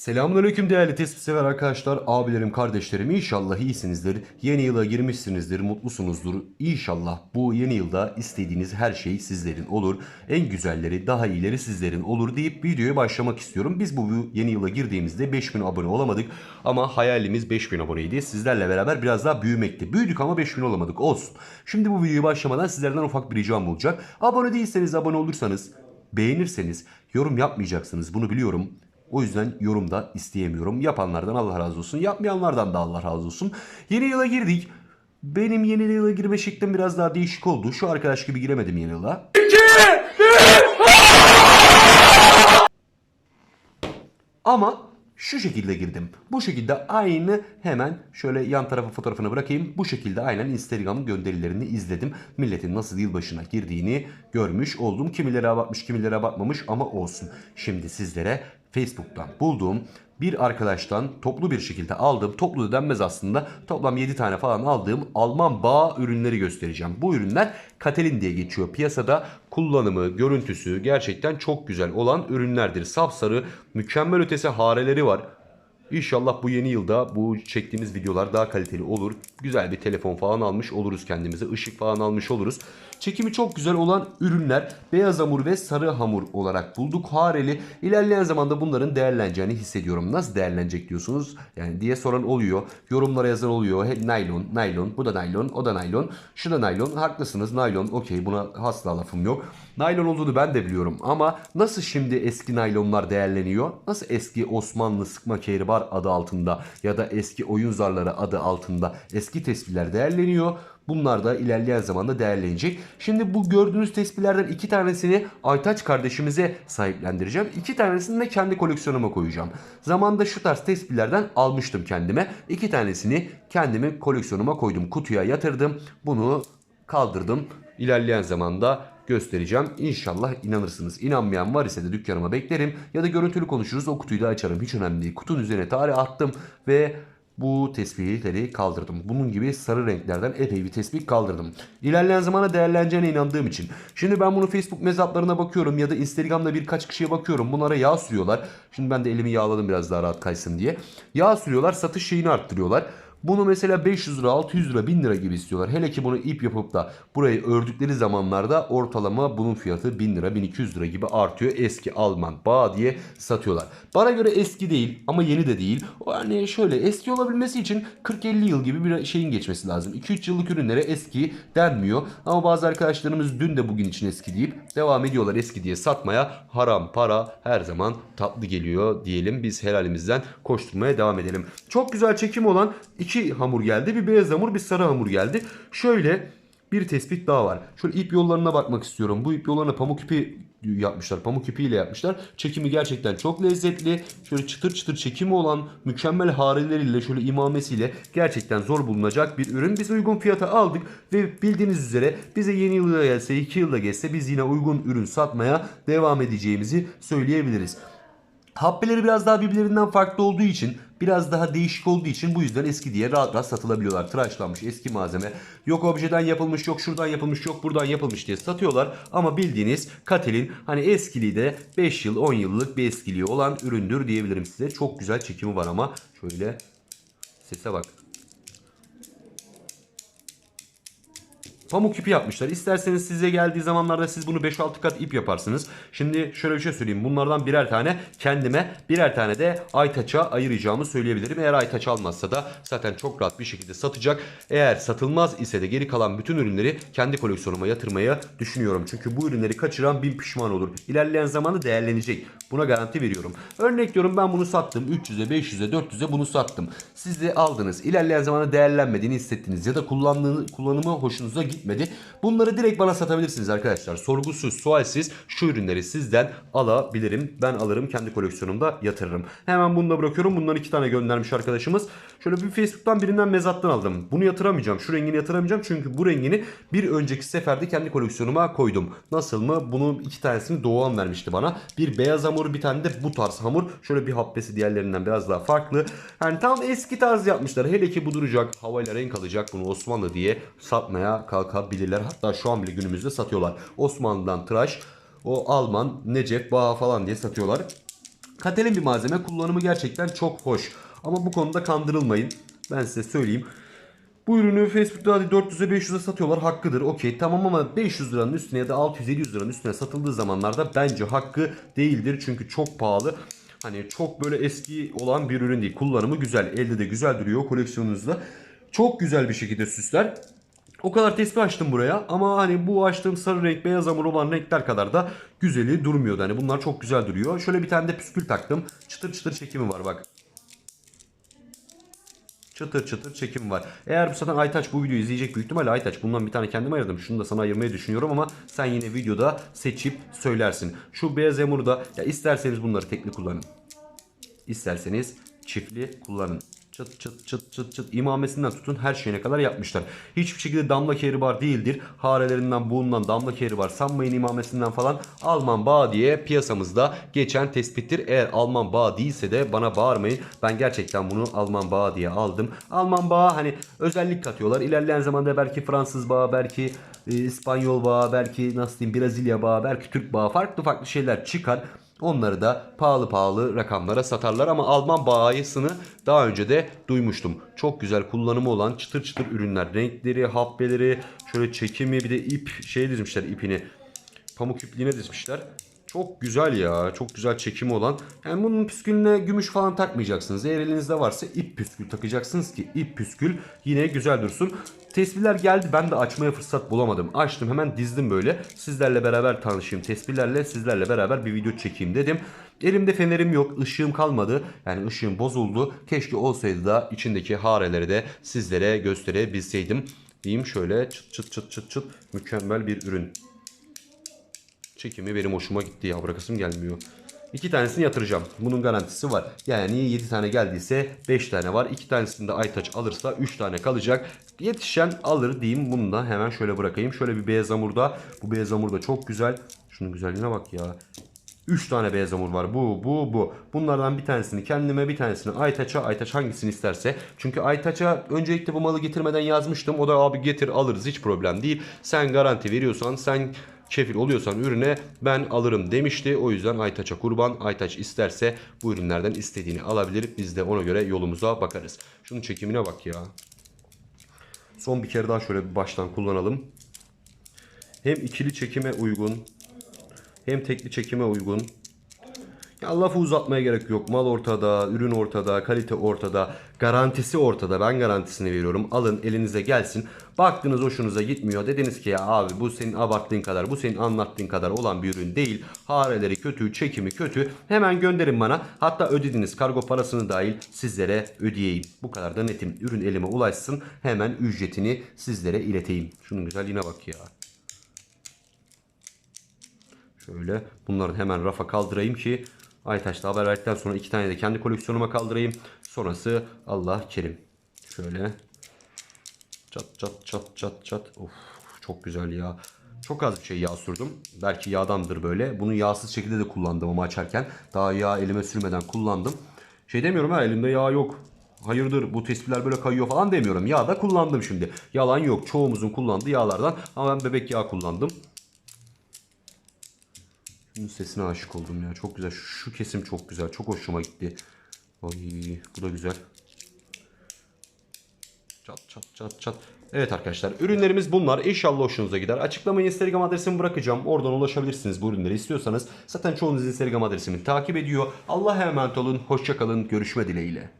Selamünaleyküm değerli tespit sever arkadaşlar, abilerim, kardeşlerim. İnşallah iyisinizdir. Yeni yıla girmişsinizdir, mutlusunuzdur. İnşallah bu yeni yılda istediğiniz her şey sizlerin olur. En güzelleri, daha iyileri sizlerin olur deyip videoya başlamak istiyorum. Biz bu yeni yıla girdiğimizde 5000 abone olamadık ama hayalimiz 5000 aboneydi. Sizlerle beraber biraz daha büyümekti. Büyüdük ama 5000 olamadık. Olsun. Şimdi bu videoya başlamadan sizlerden ufak bir ricam olacak. Abone değilseniz, abone olursanız, beğenirseniz yorum yapmayacaksınız. Bunu biliyorum. O yüzden yorumda isteyemiyorum. Yapanlardan Allah razı olsun. Yapmayanlardan da Allah razı olsun. Yeni yıla girdik. Benim yeni yıla girme şeklim biraz daha değişik oldu. Şu arkadaş gibi giremedim yeni yıla. Ama şu şekilde girdim. Bu şekilde aynı hemen şöyle yan tarafa fotoğrafını bırakayım. Bu şekilde aynen Instagram gönderilerini izledim. Milletin nasıl yılbaşına girdiğini görmüş oldum. Kimileri abartmış kimileri abartmamış ama olsun. Şimdi sizlere Facebook'tan bulduğum bir arkadaştan toplu bir şekilde aldığım, toplu da denmez aslında, toplam 7 tane falan aldığım Alman bağ ürünleri göstereceğim. Bu ürünler Katelin diye geçiyor piyasada. Kullanımı, görüntüsü gerçekten çok güzel olan ürünlerdir. Sapsarı, mükemmel ötesi hareleri var. İnşallah bu yeni yılda bu çektiğimiz videolar daha kaliteli olur. Güzel bir telefon falan almış oluruz kendimize. ışık falan almış oluruz. Çekimi çok güzel olan ürünler beyaz hamur ve sarı hamur olarak bulduk. Hareli. İlerleyen zamanda bunların değerleneceğini hissediyorum. Nasıl değerlenecek diyorsunuz? Yani diye soran oluyor. Yorumlara yazan oluyor. He, naylon, naylon, bu da naylon, o da naylon. Şu da naylon. Haklısınız naylon. Okey buna asla lafım yok. Naylon olduğunu ben de biliyorum ama nasıl şimdi eski naylonlar değerleniyor? Nasıl eski Osmanlı sıkma kehribar adı altında ya da eski oyun zarları adı altında eski tespihler değerleniyor? Bunlar da ilerleyen zamanda değerlenecek. Şimdi bu gördüğünüz tespihlerden iki tanesini Aytaç kardeşimize sahiplendireceğim. İki tanesini de kendi koleksiyonuma koyacağım. Zamanda şu tarz tespihlerden almıştım kendime. İki tanesini kendimi koleksiyonuma koydum. Kutuya yatırdım. Bunu kaldırdım. İlerleyen zamanda göstereceğim. İnşallah inanırsınız. İnanmayan var ise de dükkanıma beklerim. Ya da görüntülü konuşuruz. O kutuyu da açarım. Hiç önemli değil. Kutunun üzerine tarih attım ve bu tespihleri kaldırdım. Bunun gibi sarı renklerden epey bir tespih kaldırdım. İlerleyen zamana değerleneceğine inandığım için. Şimdi ben bunu Facebook mezatlarına bakıyorum ya da Instagram'da birkaç kişiye bakıyorum. Bunlara yağ sürüyorlar. Şimdi ben de elimi yağladım biraz daha rahat kaysın diye. Yağ sürüyorlar satış şeyini arttırıyorlar. Bunu mesela 500 lira, 600 lira, 1000 lira gibi istiyorlar. Hele ki bunu ip yapıp da burayı ördükleri zamanlarda ortalama bunun fiyatı 1000 lira, 1200 lira gibi artıyor. Eski Alman bağ diye satıyorlar. Bana göre eski değil ama yeni de değil. O hani şöyle eski olabilmesi için 40-50 yıl gibi bir şeyin geçmesi lazım. 2-3 yıllık ürünlere eski denmiyor. Ama bazı arkadaşlarımız dün de bugün için eski deyip devam ediyorlar eski diye satmaya. Haram para her zaman tatlı geliyor diyelim. Biz helalimizden koşturmaya devam edelim. Çok güzel çekim olan iki hamur geldi. Bir beyaz hamur bir sarı hamur geldi. Şöyle bir tespit daha var. Şöyle ip yollarına bakmak istiyorum. Bu ip yollarına pamuk ipi yapmışlar. Pamuk ipiyle yapmışlar. Çekimi gerçekten çok lezzetli. Şöyle çıtır çıtır çekimi olan mükemmel hareleriyle şöyle imamesiyle gerçekten zor bulunacak bir ürün. Biz uygun fiyata aldık ve bildiğiniz üzere bize yeni yılda gelse 2 yılda geçse biz yine uygun ürün satmaya devam edeceğimizi söyleyebiliriz. Happeleri biraz daha birbirlerinden farklı olduğu için biraz daha değişik olduğu için bu yüzden eski diye rahat rahat satılabiliyorlar. Tıraşlanmış eski malzeme. Yok objeden yapılmış, yok şuradan yapılmış, yok buradan yapılmış diye satıyorlar. Ama bildiğiniz Katel'in hani eskiliği de 5 yıl 10 yıllık bir eskiliği olan üründür diyebilirim size. Çok güzel çekimi var ama şöyle sese bak. Pamuk ipi yapmışlar. İsterseniz size geldiği zamanlarda siz bunu 5-6 kat ip yaparsınız. Şimdi şöyle bir şey söyleyeyim. Bunlardan birer tane kendime birer tane de Aytaç'a ayıracağımı söyleyebilirim. Eğer Aytaç almazsa da zaten çok rahat bir şekilde satacak. Eğer satılmaz ise de geri kalan bütün ürünleri kendi koleksiyonuma yatırmayı düşünüyorum. Çünkü bu ürünleri kaçıran bin pişman olur. İlerleyen zamanda değerlenecek. Buna garanti veriyorum. Örnek diyorum ben bunu sattım. 300'e, 500'e, 400'e bunu sattım. Siz de aldınız. İlerleyen zamanda değerlenmediğini hissettiniz ya da kullandığı, kullanımı hoşunuza gitmedi. Bunları direkt bana satabilirsiniz arkadaşlar. Sorgusuz, sualsiz şu ürünleri sizden alabilirim. Ben alırım kendi koleksiyonumda yatırırım. Hemen bunu da bırakıyorum. Bundan iki tane göndermiş arkadaşımız. Şöyle bir Facebook'tan birinden mezattan aldım. Bunu yatıramayacağım. Şu rengini yatıramayacağım. Çünkü bu rengini bir önceki seferde kendi koleksiyonuma koydum. Nasıl mı? Bunun iki tanesini Doğan vermişti bana. Bir beyaz hamur bir tane de bu tarz hamur. Şöyle bir habbesi diğerlerinden biraz daha farklı. Yani tam eski tarz yapmışlar. Hele ki bu duracak. Havayla renk alacak bunu Osmanlı diye satmaya kalkabilirler. Hatta şu an bile günümüzde satıyorlar. Osmanlı'dan tıraş o Alman, Necef, Baha falan diye satıyorlar. Katelin bir malzeme kullanımı gerçekten çok hoş. Ama bu konuda kandırılmayın. Ben size söyleyeyim. Bu ürünü Facebook'ta hadi 400'e 500'e satıyorlar hakkıdır okey tamam ama 500 liranın üstüne ya da 600-700 liranın üstüne satıldığı zamanlarda bence hakkı değildir çünkü çok pahalı. Hani çok böyle eski olan bir ürün değil kullanımı güzel elde de güzel duruyor koleksiyonunuzda. Çok güzel bir şekilde süsler. O kadar tespih açtım buraya ama hani bu açtığım sarı renk beyaz hamur olan renkler kadar da güzeli durmuyordu. Hani bunlar çok güzel duruyor. Şöyle bir tane de püskül taktım. Çıtır çıtır çekimi var bak. Çıtır çıtır çekim var. Eğer bu zaten Aytaç bu videoyu izleyecek büyük ihtimalle Aytaç bundan bir tane kendime ayırdım. Şunu da sana ayırmayı düşünüyorum ama sen yine videoda seçip söylersin. Şu beyaz hamuru da ya isterseniz bunları tekli kullanın. İsterseniz çiftli kullanın. Çıt çıt çıt çıt çıt imamesinden tutun her şeyine kadar yapmışlar. Hiçbir şekilde damla kehribar değildir. Harelerinden buğundan damla kehribar sanmayın imamesinden falan. Alman bağ diye piyasamızda geçen tespittir. Eğer Alman bağ değilse de bana bağırmayın. Ben gerçekten bunu Alman bağ diye aldım. Alman bağ hani özellik katıyorlar. İlerleyen zamanda belki Fransız bağ belki e, İspanyol bağ belki nasıl diyeyim Brezilya bağ belki Türk bağ farklı farklı şeyler çıkar. Onları da pahalı pahalı rakamlara satarlar ama Alman bağıyısını daha önce de duymuştum. Çok güzel kullanımı olan çıtır çıtır ürünler. Renkleri, hapbeleri, şöyle çekimi bir de ip şey dizmişler ipini. Pamuk ipliğine dizmişler. Çok güzel ya. Çok güzel çekimi olan. Yani bunun püskülüne gümüş falan takmayacaksınız. Eğer elinizde varsa ip püskül takacaksınız ki ip püskül yine güzel dursun. Tespihler geldi. Ben de açmaya fırsat bulamadım. Açtım hemen dizdim böyle. Sizlerle beraber tanışayım. Tespihlerle sizlerle beraber bir video çekeyim dedim. Elimde fenerim yok. ışığım kalmadı. Yani ışığım bozuldu. Keşke olsaydı da içindeki hareleri de sizlere gösterebilseydim. Diyeyim şöyle çıt çıt çıt çıt çıt. Mükemmel bir ürün. Çekimi benim hoşuma gitti ya bırakasım gelmiyor. İki tanesini yatıracağım. Bunun garantisi var. Yani 7 tane geldiyse 5 tane var. 2 tanesini de Aytaç alırsa 3 tane kalacak. Yetişen alır diyeyim. Bunu da hemen şöyle bırakayım. Şöyle bir beyaz hamurda. Bu beyaz hamur da çok güzel. Şunun güzelliğine bak ya. 3 tane beyaz hamur var. Bu, bu, bu. Bunlardan bir tanesini kendime, bir tanesini Aytaç'a. Aytaç hangisini isterse. Çünkü Aytaç'a öncelikle bu malı getirmeden yazmıştım. O da abi getir alırız hiç problem değil. Sen garanti veriyorsan, sen kefil oluyorsan ürüne ben alırım demişti. O yüzden Aytaç'a kurban. Aytaç isterse bu ürünlerden istediğini alabilir. Biz de ona göre yolumuza bakarız. Şunun çekimine bak ya. Son bir kere daha şöyle bir baştan kullanalım. Hem ikili çekime uygun hem tekli çekime uygun. Ya lafı uzatmaya gerek yok. Mal ortada, ürün ortada, kalite ortada, garantisi ortada. Ben garantisini veriyorum. Alın elinize gelsin. Baktınız hoşunuza gitmiyor. Dediniz ki ya abi bu senin abarttığın kadar, bu senin anlattığın kadar olan bir ürün değil. Hareleri kötü, çekimi kötü. Hemen gönderin bana. Hatta ödediğiniz kargo parasını dahil sizlere ödeyeyim. Bu kadar da netim. Ürün elime ulaşsın. Hemen ücretini sizlere ileteyim. Şunun güzelliğine bak ya. Şöyle bunları hemen rafa kaldırayım ki Aytaş'ta haber verdikten sonra iki tane de kendi koleksiyonuma kaldırayım. Sonrası Allah kerim. Şöyle çat çat çat çat çat. Of çok güzel ya. Çok az bir şey yağ sürdüm. Belki yağdandır böyle. Bunu yağsız şekilde de kullandım ama açarken. Daha yağ elime sürmeden kullandım. Şey demiyorum ha elimde yağ yok. Hayırdır bu tespihler böyle kayıyor falan demiyorum. Yağ da kullandım şimdi. Yalan yok. Çoğumuzun kullandığı yağlardan. Ama ben bebek yağı kullandım. Şunun sesine aşık oldum ya. Çok güzel. Şu kesim çok güzel. Çok hoşuma gitti. Ay bu da güzel. Çat çat çat çat. Evet arkadaşlar ürünlerimiz bunlar. İnşallah hoşunuza gider. Açıklamaya Instagram adresimi bırakacağım. Oradan ulaşabilirsiniz bu ürünleri istiyorsanız. Zaten çoğunuz Instagram adresimi takip ediyor. Allah'a emanet olun. Hoşçakalın. Görüşme dileğiyle.